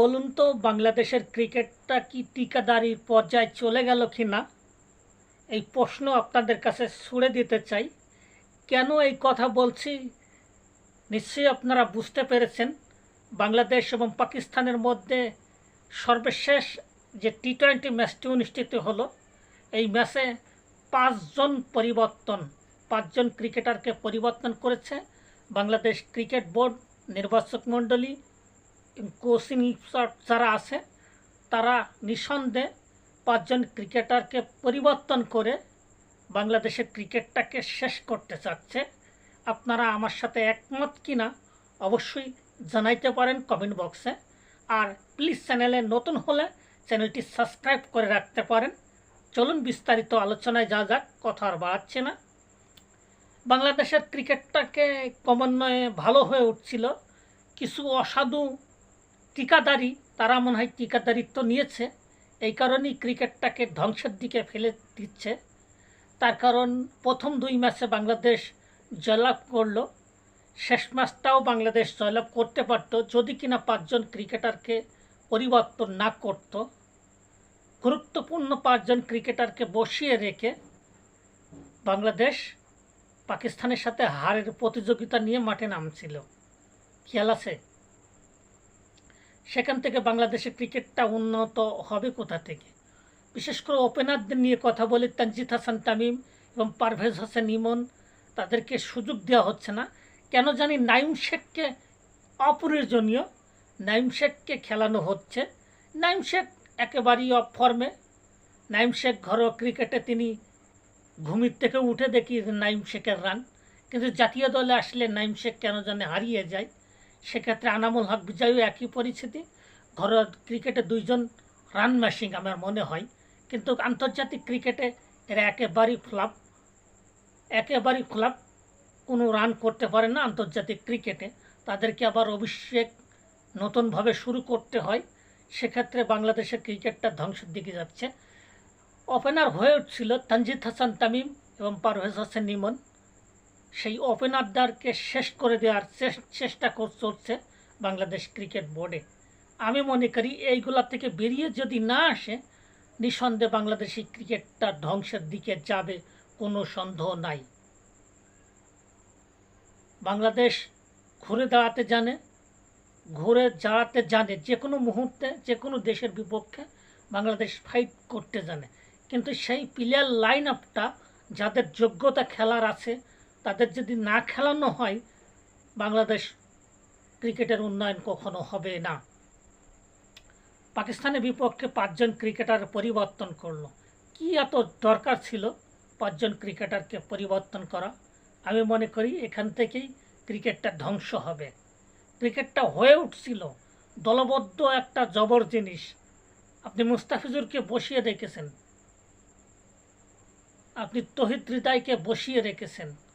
বলুন তো, বাংলাদেশের ক্রিকেটটা কি টিকাদারির পর্যায়ে চলে গেল কি না এই প্রশ্ন আপনাদের কাছে ছুড়ে দিতে চাই। কেন এই কথা বলছি? নিশ্চয়ই আপনারা বুঝতে পেরেছেন, বাংলাদেশ এবং পাকিস্তানের মধ্যে সর্বশেষ যে টি টোয়েন্টি ম্যাচটি অনুষ্ঠিত হলো, এই ম্যাচে পাঁচজন পরিবর্তন, পাঁচজন ক্রিকেটারকে পরিবর্তন করেছে। বাংলাদেশ ক্রিকেট বোর্ড, নির্বাচক মণ্ডলী কোচিং যারা আছে, তারা নিঃসন্দেহে পাঁচজন ক্রিকেটারকে পরিবর্তন করে বাংলাদেশের ক্রিকেটটাকে শেষ করতে চাচ্ছে। আপনারা আমার সাথে একমত কিনা অবশ্যই জানাইতে পারেন কমেন্ট বক্সে। আর প্লিজ চ্যানেলে নতুন হলে চ্যানেলটি সাবস্ক্রাইব করে রাখতে পারেন। চলুন বিস্তারিত আলোচনায় যা যাক, কথা আর বাড়াচ্ছে না। বাংলাদেশের ক্রিকেটটাকে ক্রমান্বয়ে ভালো হয়ে উঠছিল। কিছু অসাধু টিকাদারি, তারা মনে হয় টিকাদারিত্ব নিয়েছে। এই কারণেই ক্রিকেটটাকে ধ্বংসের দিকে ফেলে দিচ্ছে। তার কারণ প্রথম দুই ম্যাচে বাংলাদেশ জয়লাভ করল। শেষ ম্যাচটাও বাংলাদেশ জয়লাভ করতে পারত, যদি কিনা পাঁচজন ক্রিকেটারকে পরিবর্তন না করত। গুরুত্বপূর্ণ পাঁচজন ক্রিকেটারকে বসিয়ে রেখে বাংলাদেশ পাকিস্তানের সাথে হারের প্রতিযোগিতা নিয়ে মাঠে নামছিল। খেয়াল আছে? সেখান থেকে বাংলাদেশের ক্রিকেটটা উন্নত হবে কোথা থেকে? বিশেষ করে ওপেনারদের নিয়ে কথা বলি তানজিদ হাসান তামিম এবং পারভেজ হোসেন ইমন তাদেরকে সুযোগ দেওয়া হচ্ছে না। কেন জানি নাইম শেখকে অপ্রয়োজনীয়। নাইম শেখকে খেলানো হচ্ছে। নাইম শেখ একেবারেই অফ ফর্মে নাইম শেখ ঘরোয়া ক্রিকেটে তিনি ঘুমির থেকে উঠে দেখি নাইম শেখের রান কিন্তু জাতীয় দলে আসলে নাইম শেখ কেন জানে হারিয়ে যায়। সেক্ষেত্রে আনামুল হক বিজয়ও একই পরিস্থিতি। ঘরোয়া ক্রিকেটে দুইজন রান ম্যাশিং আমার মনে হয়। কিন্তু আন্তর্জাতিক ক্রিকেটে এরা একেবারেই ফ্লাপ একেবারেই ফ্লাপ কোনো রান করতে পারে না আন্তর্জাতিক ক্রিকেটে। তাদেরকে আবার অভিষেক নতুনভাবে শুরু করতে হয়। সেক্ষেত্রে বাংলাদেশের ক্রিকেটটা ধ্বংসের দিকে যাচ্ছে। ওপেনার হয়ে উঠছিল তানজিদ হাসান তামিম এবং পারভেজ হাসান নিমন। সেই ওপেনারদারকে শেষ করে দেওয়ার চেষ্টা চলছে বাংলাদেশ ক্রিকেট বোর্ডে। আমি মনে করি এইগুলা থেকে বেরিয়ে যদি না আসে, নিঃসন্দেহে বাংলাদেশি ক্রিকেটটা ধ্বংসের দিকে যাবে কোনো সন্দেহ নাই। বাংলাদেশ ঘুরে দাঁড়াতে জানে, ঘুরে দাঁড়াতে জানে, যে কোনো মুহূর্তে, যে কোনো দেশের বিপক্ষে বাংলাদেশ ফাইট করতে জানে। কিন্তু সেই প্লেয়ার লাইন আপটা যাদের যোগ্যতা খেলার আছে তাদের যদি না খেলানো হয়, বাংলাদেশ ক্রিকেটের উন্নয়ন কখনো হবে না। পাকিস্তানের বিপক্ষে পাঁচজন ক্রিকেটার পরিবর্তন করল। কি এত দরকার ছিল পাঁচজন ক্রিকেটারকে পরিবর্তন করা? আমি মনে করি এখান থেকেই ক্রিকেটটা ধ্বংস হবে। ক্রিকেটটা হয়ে উঠছিল। দলবদ্ধ একটা জবর জিনিস। আপনি মুস্তাফিজুরকে বসিয়ে রেখেছেন আপনি তহিদ হৃদয়কে বসিয়ে রেখেছেন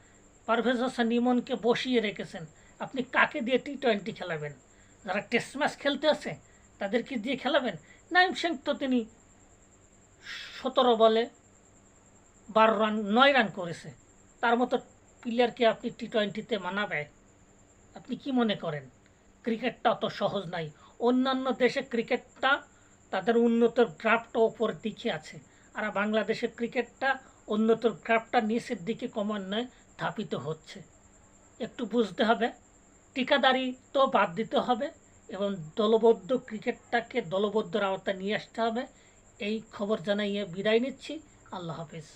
পারভেজ হাসান ইমনকে বসিয়ে রেখেছেন। আপনি কাকে দিয়ে টি টোয়েন্টি খেলাবেন? যারা টেস্ট ম্যাচ খেলতে আছে, তাদেরকে দিয়ে খেলাবেন? নাইম সিং তো তিনি সতেরো বলে বারো রান, নয় রান করেছে। তার মতো প্লেয়ারকে আপনি টি টোয়েন্টিতে মানাবে আপনি কি মনে করেন? ক্রিকেটটা অত সহজ নাই। অন্যান্য দেশে ক্রিকেটটা তাদের উন্নত গ্রাফটা ওপর দিকে আছে। আর বাংলাদেশের ক্রিকেটটা উন্নত গ্রাফটা নিচের দিকে ক্রমান্বয়ে ধাপিত হচ্ছে। একটু বুঝতে হবে টিকাদারি তো বাদ দিতে হবে এবং দলবদ্ধ ক্রিকেটটাকে দলবদ্ধ আওতায় নিয়ে আসতে হবে। এই খবর জানাইয়ে বিদায় নিচ্ছি। আল্লাহ হাফিজ।